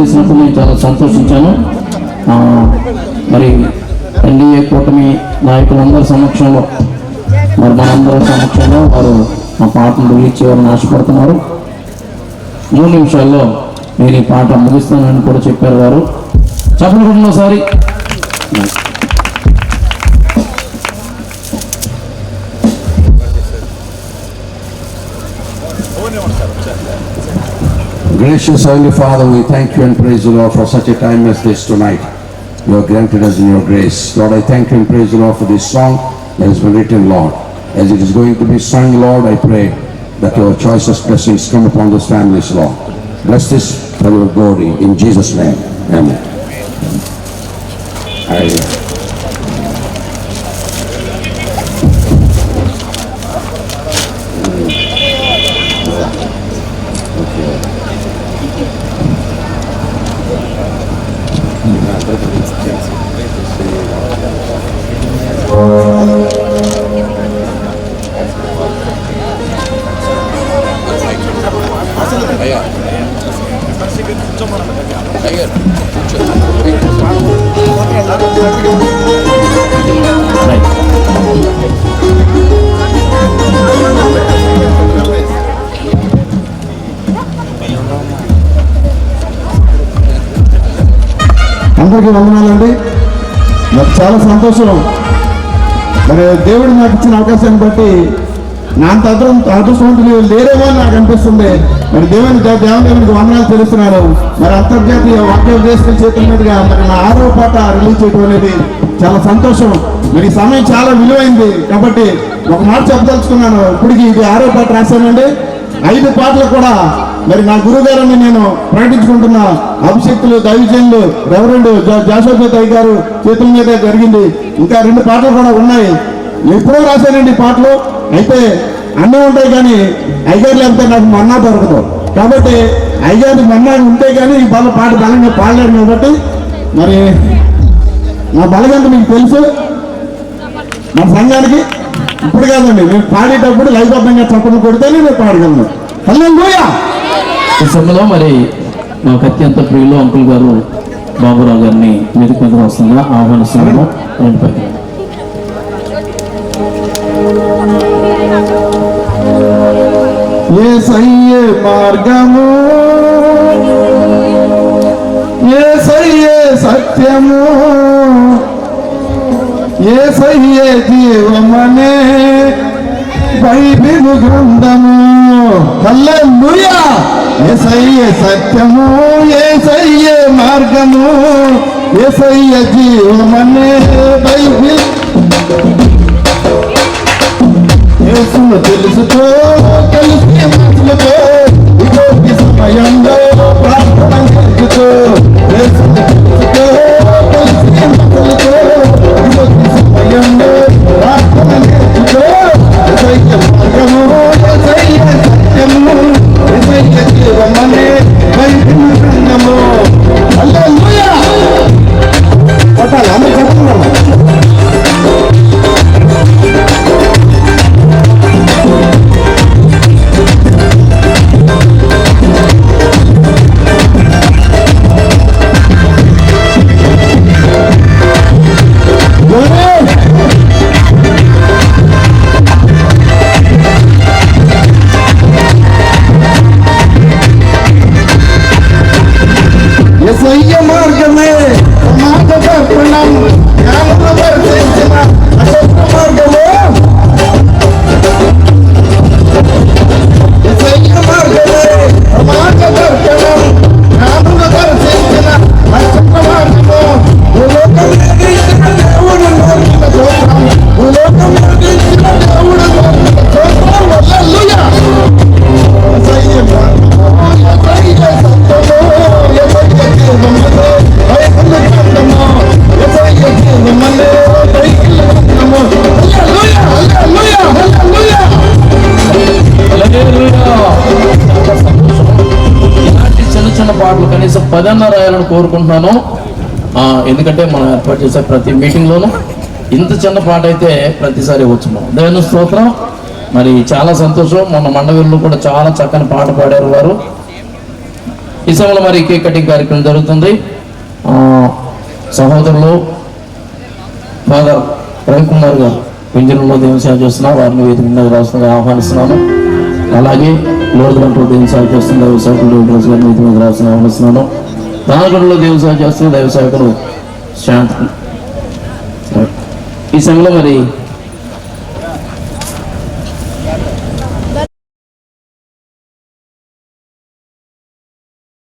చేసినప్పుడు నేను చాలా సంతోషించాను. మరి ఎన్డీఏ కూటమి నాయకులందరి సమక్షంలో మరి మనందరి సమక్షంలో వారు మా పాటను రిలీజ్ చేయాలని ఆశపడుతున్నారు. మూడు నిమిషాల్లో నేను ఈ పాట ముగిస్తానని కూడా చెప్పారు వారు చెప్పండి ఒకసారి. Gracious Heavenly Father, we thank you and praise you, Lord, for such a time as this tonight. You have granted us in your grace. Lord, I thank you and praise you, Lord, for this song that has been written, Lord. As it is going to be sung, Lord, I pray that your choicest blessings come upon this families, Lord. Bless this for your glory. In Jesus' name, amen. I- అందరికీ వందనాలండి. నాకు చాలా సంతోషం. మరి దేవుడు నాకు ఇచ్చిన అవకాశాన్ని బట్టి నా అంత అదృష్టం అదృష్టవంతులు లేరేమో నాకు అనిపిస్తుంది. మరి దేవుని దేవుని దేవునికి వందనాలు తెలుస్తున్నారు మరి అంతర్జాతీయ వాక్య దేశం చేతుల మీదుగా మరి నా ఆరో పాట రిలీజ్ చేయడం అనేది చాలా సంతోషం. మరి సమయం చాలా విలువైంది. కాబట్టి ఒక మాట చెప్పదలుచుకున్నాను. ఇప్పటికి ఇది ఆరో పాట రాశానండి. ఐదు పాటలు కూడా మరి నా గురుగారిని నేను ప్రకటించుకుంటున్న అభిషక్తులు దైవజనులు రెవరెండు జాషోపేత అయ్య గారు చేతుల మీద జరిగింది. ఇంకా రెండు పాటలు కూడా ఉన్నాయి. ఎప్పుడో రాశానండి పాటలు. అయితే అన్నీ ఉంటాయి కానీ అయ్యగారు లేకపోతే నాకు మన్నా దొరకదు. కాబట్టి అయ్యగారి మన్నా ఉంటే కానీ ఈ బల పాట బలంగా పాడలేను కాబట్టి మరి నా బలగంత మీకు తెలుసు. మన సంఘానికి ఇప్పుడు కాదండి నేను పాడేటప్పుడు లైబద్ధంగా చప్పట్లు కొడితేనే నేను పాడగలను. హల్లెలూయా! ఈ సమయంలో మరి మాకు అత్యంత ప్రియులు అంకుల్ గారు బాబురావు గారిని మీరు మీద వస్తుందా ఆహ్వానిస్తున్నాము. రెండు పక్కన ఏ సయ్యే మార్గము ఏ సయ్యే సత్యము ఏ సయ్యే జీవమనే బైబిలు గ్రంథము హల్లెలూయా ఏ సయ్యే సత్యము ఏ సయ్యే మార్గము ఏ సయ్య జీవమనే బైబిల్ యేసును తెలుసుకో పదన్న రాయాలని కోరుకుంటున్నాను ఎందుకంటే మనం ఏర్పాటు చేసే ప్రతి మీటింగ్లోనూ ఇంత చిన్న పాట అయితే ప్రతిసారి వచ్చుము దేవుని స్తోత్రం. మరి చాలా సంతోషం. మొన్న మండవీరులు కూడా చాలా చక్కని పాట పాడారు వారు. ఈ సమయంలో మరి కేక్ కటింగ్ కార్యక్రమం జరుగుతుంది. సహోదరులు ఫాదర్ రవికుమార్ గారు పింజరంలో దేవుని సేవ చేస్తున్నారు. వారిని వేదిక మీద రాష్ట్రంగా ఆహ్వానిస్తున్నాను. అలాగే రోజులంటూ దేవుని సేవ చేస్తున్న దైవ సేవకులు రోజు గారిని మీద రాసిన ఆహ్వానిస్తున్నాను. దానగడలో దేవుని సేవ చేస్తున్న దైవ సేవకులు శాంతి. ఈ సమయంలో మరి